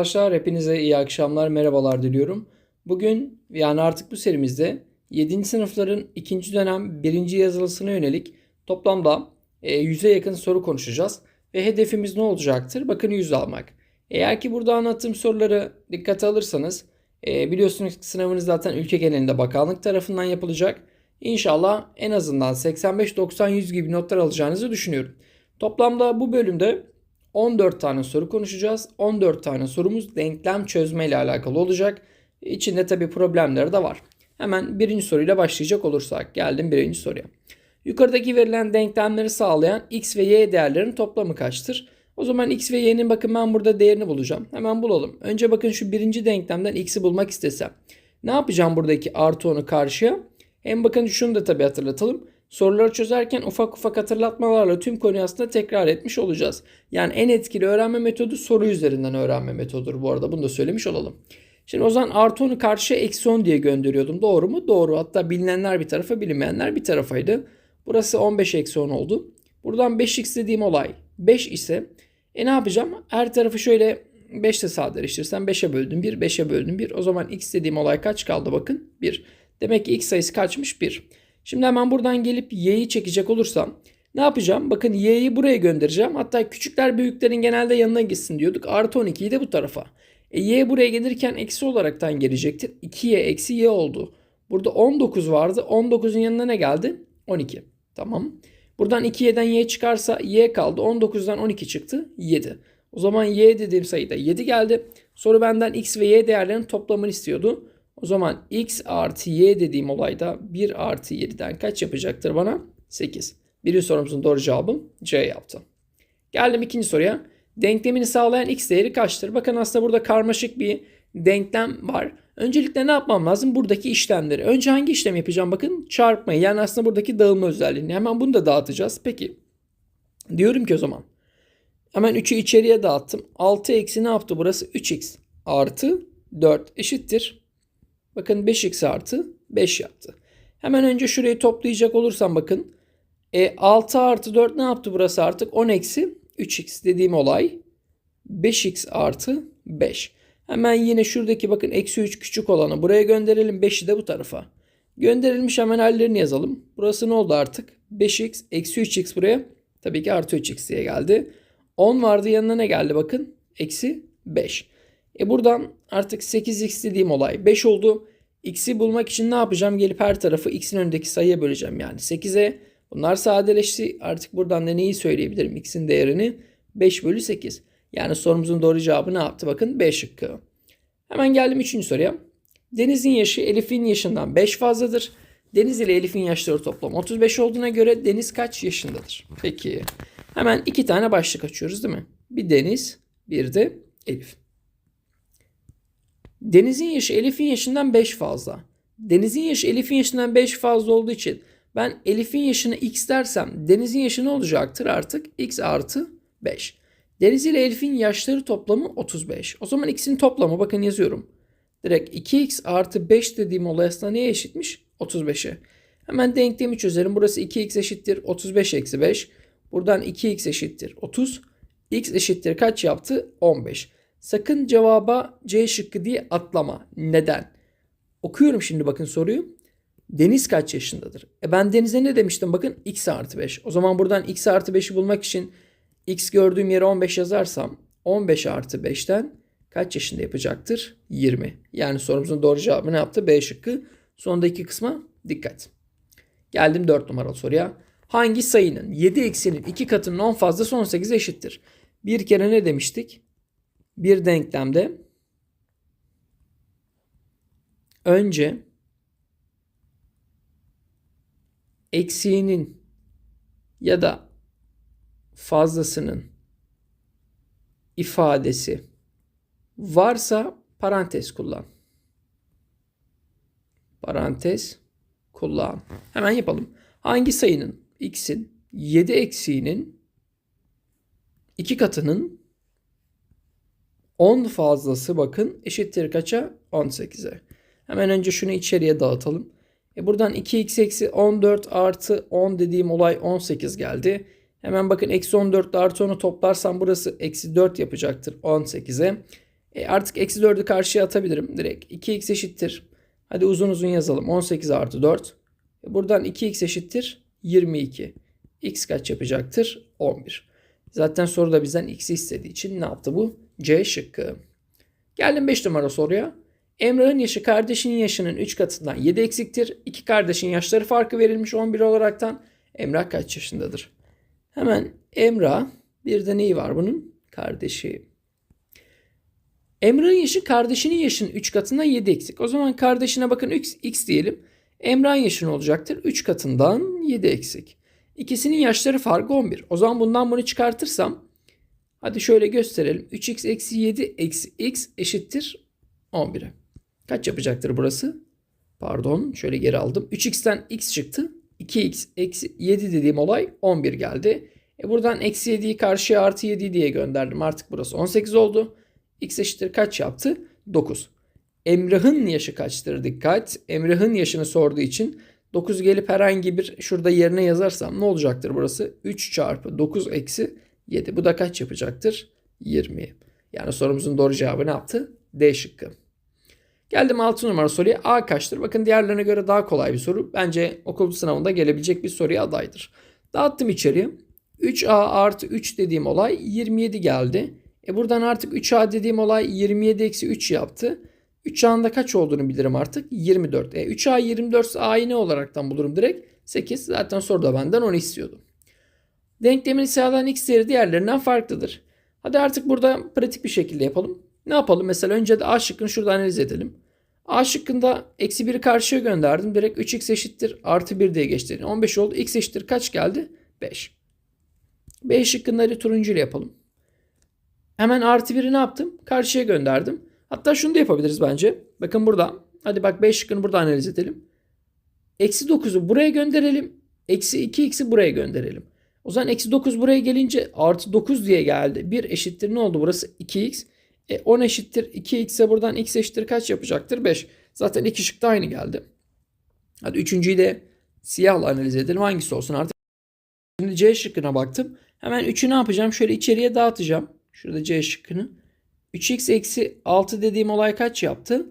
Arkadaşlar hepinize iyi akşamlar, merhabalar diliyorum. Bugün yani artık bu serimizde 7. sınıfların 2. dönem 1. yazılısına yönelik toplamda e, 100'e yakın soru konuşacağız. Ve hedefimiz ne olacaktır? Bakın 100 almak. Eğer ki burada anlattığım soruları dikkate alırsanız e, biliyorsunuz ki sınavınız zaten ülke genelinde bakanlık tarafından yapılacak. İnşallah en azından 85-90-100 gibi notlar alacağınızı düşünüyorum. Toplamda bu bölümde 14 tane soru konuşacağız. 14 tane sorumuz denklem çözme ile alakalı olacak. İçinde tabi problemleri de var. Hemen birinci soruyla başlayacak olursak geldim birinci soruya. Yukarıdaki verilen denklemleri sağlayan x ve y değerlerinin toplamı kaçtır? O zaman x ve y'nin bakın ben burada değerini bulacağım. Hemen bulalım. Önce bakın şu birinci denklemden x'i bulmak istesem. Ne yapacağım buradaki artı 10'u karşıya? Hem bakın şunu da tabi hatırlatalım. Soruları çözerken ufak ufak hatırlatmalarla tüm konuyu aslında tekrar etmiş olacağız. Yani en etkili öğrenme metodu soru üzerinden öğrenme metodudur bu arada. Bunu da söylemiş olalım. Şimdi o zaman artı 10'u karşıya eksi 10 diye gönderiyordum. Doğru mu? Doğru. Hatta bilinenler bir tarafa bilinmeyenler bir tarafaydı. Burası 15 eksi 10 oldu. Buradan 5x dediğim olay 5 ise e ne yapacağım? Her tarafı şöyle 5 ile sadeleştirsem 5'e böldüm 1, 5'e böldüm 1. O zaman x dediğim olay kaç kaldı bakın? 1. Demek ki x sayısı kaçmış? 1. Şimdi hemen buradan gelip y'yi çekecek olursam ne yapacağım? Bakın y'yi buraya göndereceğim. Hatta küçükler büyüklerin genelde yanına gitsin diyorduk. Artı 12'yi de bu tarafa. E, y buraya gelirken eksi olaraktan gelecektir. 2y eksi y oldu. Burada 19 vardı. 19'un yanına ne geldi? 12. Tamam. Buradan 2y'den y çıkarsa y kaldı. 19'dan 12 çıktı. 7. O zaman y dediğim sayıda 7 geldi. Soru benden x ve y değerlerinin toplamını istiyordu. O zaman x artı y dediğim olayda 1 artı 7'den kaç yapacaktır bana? 8. Birinci sorumuzun doğru cevabım C yaptı. Geldim ikinci soruya. Denklemini sağlayan x değeri kaçtır? Bakın aslında burada karmaşık bir denklem var. Öncelikle ne yapmam lazım? Buradaki işlemleri. Önce hangi işlem yapacağım? Bakın çarpmayı. Yani aslında buradaki dağılma özelliğini. Hemen bunu da dağıtacağız. Peki. Diyorum ki o zaman. Hemen 3'ü içeriye dağıttım. 6 eksi ne yaptı burası? 3x artı 4 eşittir. Bakın 5x artı 5 yaptı. Hemen önce şurayı toplayacak olursam bakın. E, 6 artı 4 ne yaptı burası artık? 10 eksi 3x dediğim olay 5x artı 5. Hemen yine şuradaki bakın eksi 3 küçük olanı buraya gönderelim. 5'i de bu tarafa. Gönderilmiş hemen hallerini yazalım. Burası ne oldu artık? 5x eksi 3x buraya. Tabii ki artı 3x diye geldi. 10 vardı yanına ne geldi bakın? Eksi 5. E buradan artık 8x dediğim olay 5 oldu. X'i bulmak için ne yapacağım? Gelip her tarafı x'in önündeki sayıya böleceğim. Yani 8'e bunlar sadeleşti. Artık buradan da neyi söyleyebilirim? X'in değerini 5 bölü 8. Yani sorumuzun doğru cevabı ne yaptı? Bakın B şıkkı. Hemen geldim 3. soruya. Deniz'in yaşı Elif'in yaşından 5 fazladır. Deniz ile Elif'in yaşları toplam 35 olduğuna göre Deniz kaç yaşındadır? Peki. Hemen iki tane başlık açıyoruz değil mi? Bir Deniz, bir de Elif. Deniz'in yaşı Elif'in yaşından 5 fazla. Deniz'in yaşı Elif'in yaşından 5 fazla olduğu için ben Elif'in yaşını x dersem Deniz'in yaşı ne olacaktır artık? x artı 5. Deniz ile Elif'in yaşları toplamı 35. O zaman x'in toplamı bakın yazıyorum. Direkt 2x artı 5 dediğim olay aslında neye eşitmiş? 35'e. Hemen denklemi çözelim. Burası 2x eşittir 35 eksi 5. Buradan 2x eşittir 30. x eşittir kaç yaptı? 15. Sakın cevaba C şıkkı diye atlama. Neden? Okuyorum şimdi bakın soruyu. Deniz kaç yaşındadır? E ben Deniz'e ne demiştim? Bakın x artı 5. O zaman buradan x artı 5'i bulmak için x gördüğüm yere 15 yazarsam 15 artı 5'ten kaç yaşında yapacaktır? 20. Yani sorumuzun doğru cevabı ne yaptı? B şıkkı. Sondaki kısma dikkat. Geldim 4 numaralı soruya. Hangi sayının 7 eksinin 2 katının 10 fazlası 18'e eşittir? Bir kere ne demiştik? Bir denklemde önce eksiğinin ya da fazlasının ifadesi varsa parantez kullan. Parantez kullan. Hemen yapalım. Hangi sayının x'in 7 eksiğinin 2 katının 10 fazlası bakın eşittir kaça? 18'e. Hemen önce şunu içeriye dağıtalım. E buradan 2x eksi 14 artı 10 dediğim olay 18 geldi. Hemen bakın eksi 14 artı 10'u toplarsam burası eksi 4 yapacaktır 18'e. E artık eksi 4'ü karşıya atabilirim direkt. 2x eşittir. Hadi uzun uzun yazalım. 18 artı 4. E buradan 2x eşittir 22. x kaç yapacaktır? 11. Zaten soruda bizden x'i istediği için ne yaptı bu? C şıkkı. Geldim 5 numara soruya. Emrah'ın yaşı kardeşinin yaşının 3 katından 7 eksiktir. İki kardeşin yaşları farkı verilmiş 11 olaraktan. Emrah kaç yaşındadır? Hemen Emrah bir de neyi var bunun? Kardeşi. Emrah'ın yaşı kardeşinin yaşının 3 katından 7 eksik. O zaman kardeşine bakın x, x diyelim. Emrah'ın yaşı ne olacaktır? 3 katından 7 eksik. İkisinin yaşları farkı 11. O zaman bundan bunu çıkartırsam hadi şöyle gösterelim. 3x eksi 7 eksi x eşittir 11'e. Kaç yapacaktır burası? Pardon şöyle geri aldım. 3x'ten x çıktı. 2x eksi 7 dediğim olay 11 geldi. E buradan eksi 7'yi karşıya artı 7 diye gönderdim. Artık burası 18 oldu. x eşittir kaç yaptı? 9. Emrah'ın yaşı kaçtır? Dikkat. Emrah'ın yaşını sorduğu için 9 gelip herhangi bir şurada yerine yazarsam ne olacaktır burası? 3 çarpı 9 eksi 7. Bu da kaç yapacaktır? 20. Yani sorumuzun doğru cevabı ne yaptı? D şıkkı. Geldim 6 numara soruya. A kaçtır? Bakın diğerlerine göre daha kolay bir soru. Bence okul sınavında gelebilecek bir soruya adaydır. Dağıttım içeriye. 3A artı 3 dediğim olay 27 geldi. E buradan artık 3A dediğim olay 27 eksi 3 yaptı. 3A'nın da kaç olduğunu bilirim artık. 24. E 3A 24 ise A'yı ne olaraktan bulurum direkt? 8. Zaten soruda benden onu istiyordu. Denklemin sağlayan x değeri diğerlerinden farklıdır. Hadi artık burada pratik bir şekilde yapalım. Ne yapalım? Mesela önce de A şıkkını şurada analiz edelim. A şıkkında eksi 1'i karşıya gönderdim. Direkt 3x eşittir artı 1 diye geçti. 15 oldu. x eşittir kaç geldi? 5. B şıkkında turuncu ile yapalım. Hemen artı 1'i ne yaptım? Karşıya gönderdim. Hatta şunu da yapabiliriz bence. Bakın burada. Hadi bak B şıkkını burada analiz edelim. Eksi 9'u buraya gönderelim. Eksi 2x'i buraya gönderelim. O zaman eksi 9 buraya gelince artı 9 diye geldi. 1 eşittir ne oldu burası? 2x. E 10 eşittir 2x'e buradan x eşittir kaç yapacaktır? 5. Zaten iki şık da aynı geldi. Hadi üçüncüyü de siyahla analiz edelim. Hangisi olsun artık? Şimdi C şıkkına baktım. Hemen 3'ü ne yapacağım? Şöyle içeriye dağıtacağım. Şurada C şıkkını. 3x eksi 6 dediğim olay kaç yaptı?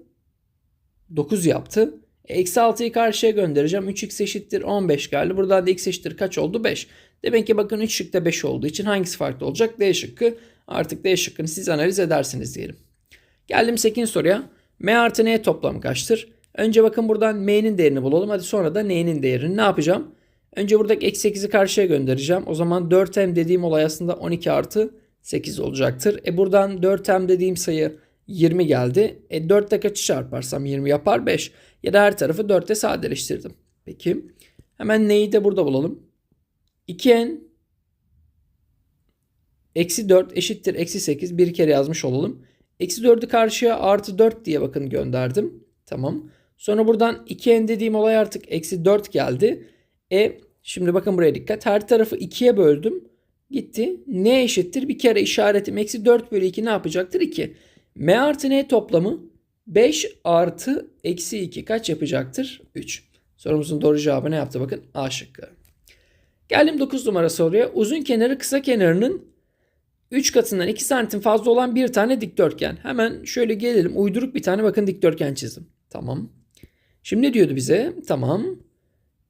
9 yaptı. Eksi 6'yı karşıya göndereceğim. 3x eşittir 15 geldi. Buradan da x eşittir kaç oldu? 5. Demek ki bakın 3 şıkta 5 olduğu için hangisi farklı olacak? D şıkkı. Artık D şıkkını siz analiz edersiniz diyelim. Geldim 8. soruya. M artı N toplamı kaçtır? Önce bakın buradan M'nin değerini bulalım. Hadi sonra da N'nin değerini ne yapacağım? Önce buradaki eksi 8'i karşıya göndereceğim. O zaman 4M dediğim olay aslında 12 artı 8 olacaktır. E buradan 4M dediğim sayı 20 geldi. E 4 ile kaçı çarparsam 20 yapar 5. Ya da her tarafı 4'te sadeleştirdim. Peki. Hemen neyi de burada bulalım. 2N eksi 4 eşittir eksi 8. Bir kere yazmış olalım. Eksi 4'ü karşıya artı 4 diye bakın gönderdim. Tamam. Sonra buradan 2N dediğim olay artık eksi 4 geldi. E şimdi bakın buraya dikkat. Her tarafı 2'ye böldüm. Gitti. N eşittir. Bir kere işaretim eksi 4 bölü 2 ne yapacaktır? 2. M artı N toplamı 5 artı eksi 2 kaç yapacaktır? 3. Sorumuzun doğru cevabı ne yaptı? Bakın A şıkkı. Geldim 9 numara soruya. Uzun kenarı kısa kenarının 3 katından 2 santim fazla olan bir tane dikdörtgen. Hemen şöyle gelelim. Uyduruk bir tane bakın dikdörtgen çizdim. Tamam. Şimdi diyordu bize? Tamam.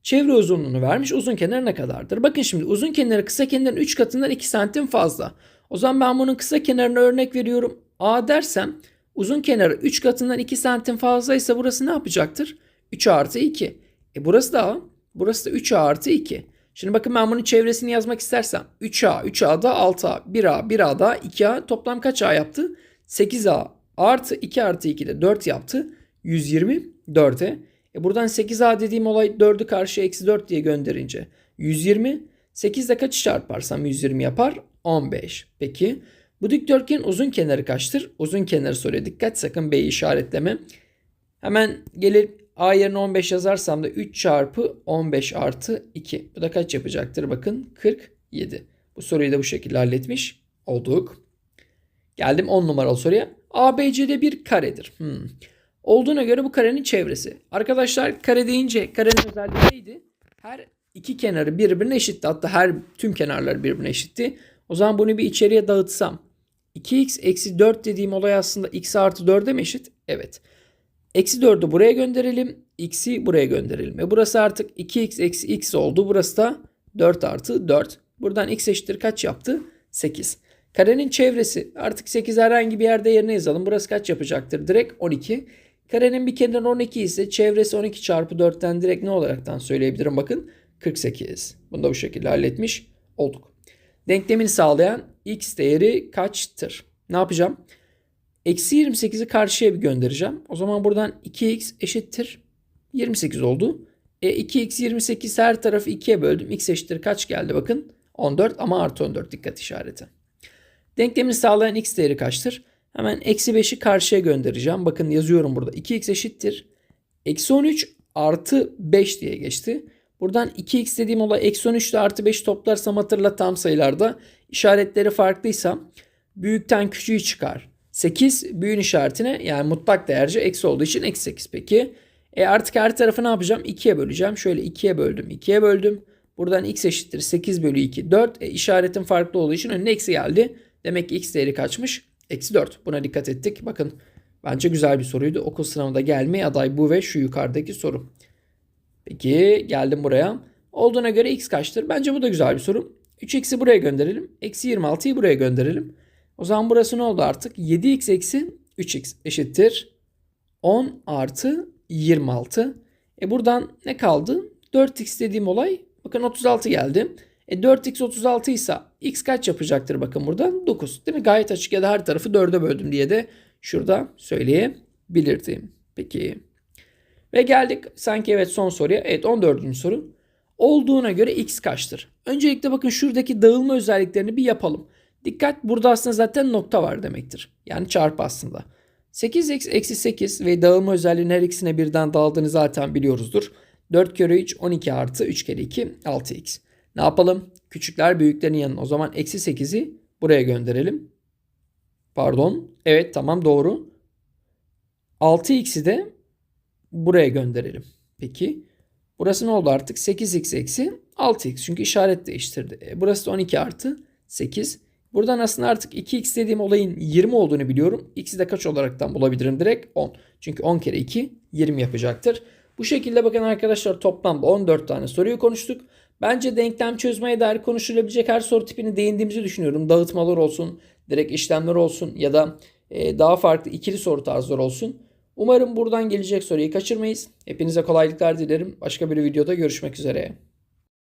Çevre uzunluğunu vermiş. Uzun kenarı ne kadardır? Bakın şimdi uzun kenarı kısa kenarın 3 katından 2 santim fazla. O zaman ben bunun kısa kenarına örnek veriyorum. A dersem uzun kenarı 3 katından 2 santim fazlaysa burası ne yapacaktır? 3 artı 2. E burası da A. Burası da 3A artı 2. Şimdi bakın ben bunun çevresini yazmak istersem 3A, 3A da 6A, 1A, 1A da 2A toplam kaç A yaptı? 8A artı 2 artı 2 de 4 yaptı. 124'e. E buradan 8A dediğim olay 4'ü karşıya eksi 4 diye gönderince 120. 8 ile kaçı çarparsam 120 yapar? 15. Peki bu dikdörtgenin uzun kenarı kaçtır? Uzun kenarı soruyor. Dikkat sakın B'yi işaretleme. Hemen gelir A yerine 15 yazarsam da 3 çarpı 15 artı 2. Bu da kaç yapacaktır? Bakın 47. Bu soruyu da bu şekilde halletmiş olduk. Geldim 10 numaralı soruya. ABC'de bir karedir. Hmm. Olduğuna göre bu karenin çevresi. Arkadaşlar kare deyince karenin özelliği neydi? Her iki kenarı birbirine eşitti. Hatta her tüm kenarları birbirine eşitti. O zaman bunu bir içeriye dağıtsam. 2x eksi 4 dediğim olay aslında x artı 4'e mi eşit? Evet. Eksi 4'ü buraya gönderelim. X'i buraya gönderelim. Ve burası artık 2x eksi x oldu. Burası da 4 artı 4. Buradan x eşittir kaç yaptı? 8. Karenin çevresi artık 8 herhangi bir yerde yerine yazalım. Burası kaç yapacaktır? Direkt 12. Karenin bir kenarı 12 ise çevresi 12 çarpı 4'ten direkt ne olaraktan söyleyebilirim? Bakın 48. Bunu da bu şekilde halletmiş olduk. Denklemini sağlayan x değeri kaçtır? Ne yapacağım? Eksi 28'i karşıya bir göndereceğim. O zaman buradan 2x eşittir 28 oldu. E 2x 28 her tarafı 2'ye böldüm. x eşittir kaç geldi bakın? 14 ama artı 14 dikkat işareti. Denklemini sağlayan x değeri kaçtır? Hemen eksi 5'i karşıya göndereceğim. Bakın yazıyorum burada. 2x eşittir. Eksi 13 artı 5 diye geçti. Buradan 2x dediğim olay eksi 13 ile artı 5 toplarsam hatırla tam sayılarda işaretleri farklıysa büyükten küçüğü çıkar. 8 büyüğün işaretine yani mutlak değerci eksi olduğu için eksi 8 peki. E artık her tarafı ne yapacağım? 2'ye böleceğim. Şöyle 2'ye böldüm. 2'ye böldüm. Buradan x eşittir 8 bölü 2 4. E, işaretin farklı olduğu için önüne eksi geldi. Demek ki x değeri kaçmış? Eksi 4. Buna dikkat ettik. Bakın bence güzel bir soruydu. Okul sınavında gelmeye aday bu ve şu yukarıdaki soru. Peki geldim buraya. Olduğuna göre x kaçtır? Bence bu da güzel bir soru. 3x'i buraya gönderelim. Eksi 26'yı buraya gönderelim. O zaman burası ne oldu artık? 7x eksi 3x eşittir. 10 artı 26. E buradan ne kaldı? 4x dediğim olay bakın 36 geldi. E 4x 36 ise x kaç yapacaktır bakın burada? 9. Değil mi? Gayet açık ya da her tarafı 4'e böldüm diye de şurada söyleyebilirdim. Peki. Ve geldik sanki evet son soruya. Evet 14. soru. Olduğuna göre x kaçtır? Öncelikle bakın şuradaki dağılma özelliklerini bir yapalım. Dikkat burada aslında zaten nokta var demektir. Yani çarpı aslında. 8x eksi 8 ve dağılma özelliğinin her ikisine birden dağıldığını zaten biliyoruzdur. 4 kere 3 12 artı 3 kere 2 6x. Ne yapalım? Küçükler büyüklerin yanına. O zaman eksi 8'i buraya gönderelim. Pardon. Evet tamam doğru. 6x'i de buraya gönderelim. Peki. Burası ne oldu artık? 8x eksi 6x. Çünkü işaret değiştirdi. E, burası da 12 artı 8. Buradan aslında artık 2x dediğim olayın 20 olduğunu biliyorum. X'i de kaç olaraktan bulabilirim direkt? 10. Çünkü 10 kere 2 20 yapacaktır. Bu şekilde bakın arkadaşlar toplamda 14 tane soruyu konuştuk. Bence denklem çözmeye dair konuşulabilecek her soru tipini değindiğimizi düşünüyorum. Dağıtmalar olsun, direkt işlemler olsun ya da e, daha farklı ikili soru tarzları olsun. Umarım buradan gelecek soruyu kaçırmayız. Hepinize kolaylıklar dilerim. Başka bir videoda görüşmek üzere.